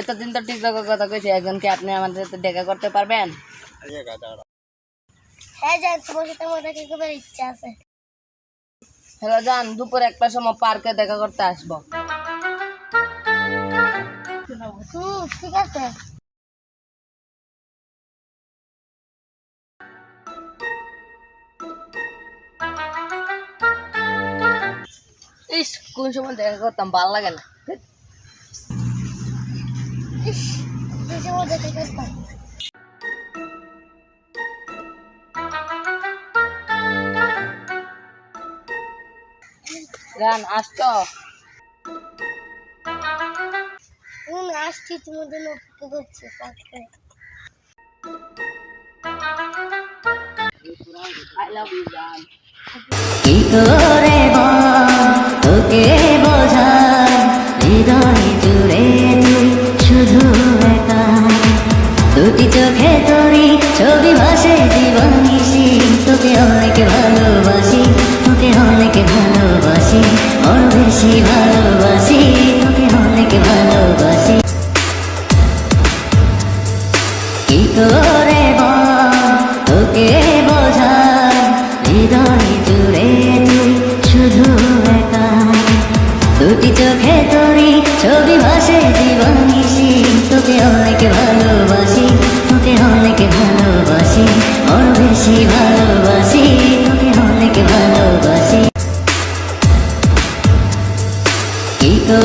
এতদিন তো টিকটকের কথা কইছি এখন কি আপনি আমাদের সাথে দেখা করতে পারবেন? হ্যাঁ যান তোমার সাথে আমার দেখা করার ইচ্ছা আছে। হ্যালো যান দুপুর একটা সময় পার্কে দেখা করতে আসব। ঠিক আছে। ইস কোন সময় দেখা করতাম ভালো লাগে না। গান আসতো আসছি? জন্য অপেক্ষা করছি আই লাভ ইউ গান কি করে তোকে দুটি চোখে তোরি ছবি ভাসে জীবন মিশি তোকে অনেক ভালোবাসি, তোকে অনেক ভালোবাসি অর বেশি ভালোবাসি, তোকে অনেক ভালোবাসি। কি করে তোকে বোঝায়, হৃদয় জুড়ে তুই শুধু দুটি চোখে তোরি ছবি ভাসে জীবন বেশি ভালোবাসি তোকে অনেক ভালোবাসি। কি তো